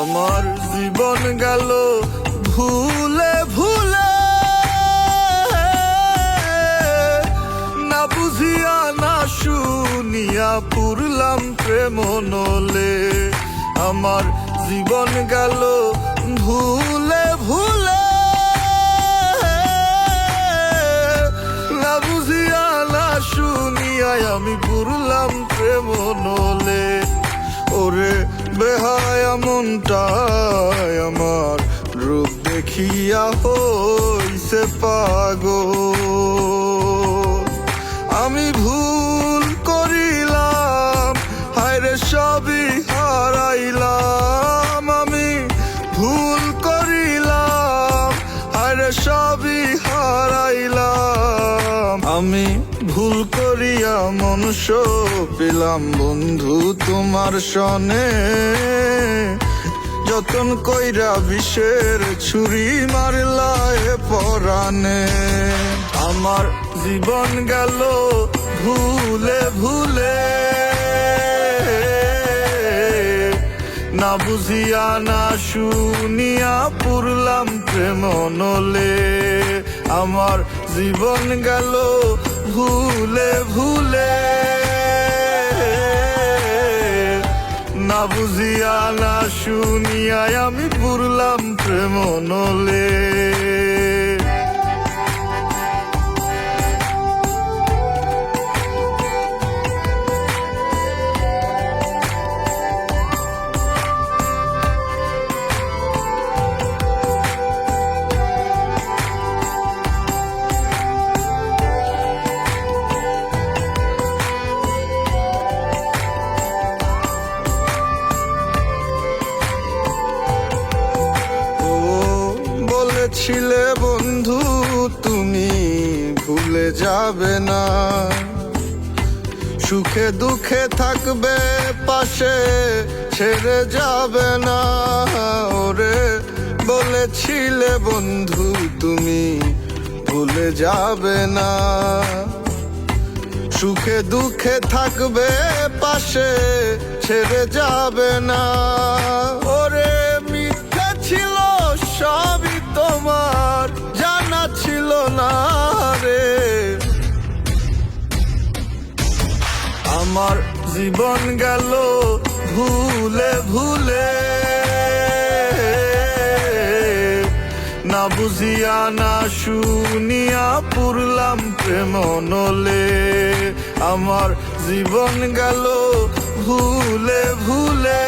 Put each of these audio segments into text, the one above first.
আমার জীবন গেল ভুলে ভুলে। না বুঝিয়া, না শুনিয়া পুরলাম প্রেম নলে। আমার জীবন গেল ভুলে ভুলে। না বুঝিয়া, না শুনিয়াই আমি পুরলাম প্রেম নলে। ওরে বেহায় মনটায় আমার। রূপ দেখিয়া হইছে পাগল। আমি ভুল করিলাম হায়রে সবই হারাইলাম। আমি ভুল করিলাম হায়রে সবই হারাইলাম। আমি ভুল করিয়া মনুষ্য, পেলাম বন্ধু তোমার সনে। যতন কইরা বিষের ছুরি মারলায় পরানে আমার জীবন গেল ভুলে ভুলে। না বুঝিয়া, না শুনিয়া পুরলাম প্রেম নলে। আমার জীবন গেল ভুলে ভুলে না বুঝিয়া না শুনিয়ায় আমি পুরলাম প্রেম নলে যাবে না। সুখে দুঃখে থাকবে, পাশে ছেড়ে যাবে না। ওরে বলেছিলে বন্ধু, তুমি ভুলে যাবে না। সুখে দুঃখে থাকবে, পাশে ছেড়ে যাবে না। আমার জীবন গেল ভুলে ভুলে। না বুঝিয়া, না শুনিয়া পুরলাম প্রেম নলে। আমার জীবন গেল ভুলে ভুলে।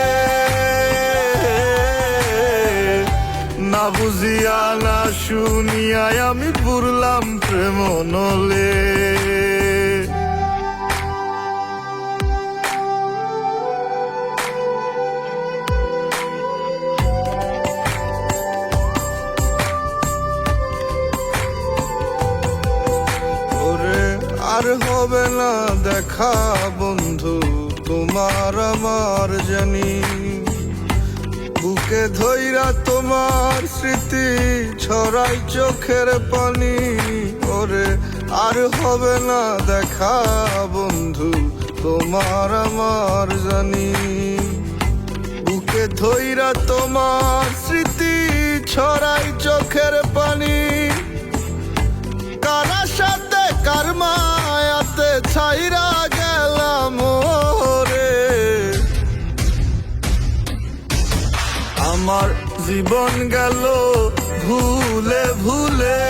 না বুঝিয়া, না শুনিয়া আমি পুরলাম প্রেম নলে। আর হবে না দেখা, বন্ধু, তোমার আমার জানি। বুকে ধৈরা তোমার স্মৃতি ছড়াই চোখের পানি। ওরে, আর হবে না দেখা, বন্ধু, তোমার আমার জানি। বুকে ধইরা তোমার স্মৃতি জীবন গেল ভুলে ভুলে।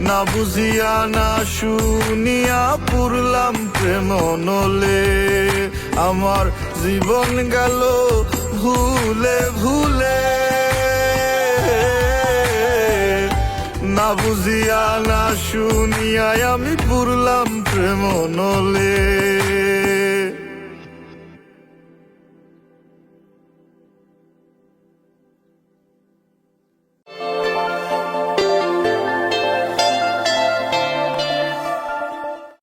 না বুঝিয়া, না শুনিয়া পুরলাম প্রেম নলে। আমার জীবন গেল ভুলে ভুলে। না বুঝিয়া, না শুনিয়া আমি পুরলাম প্রেম নলে।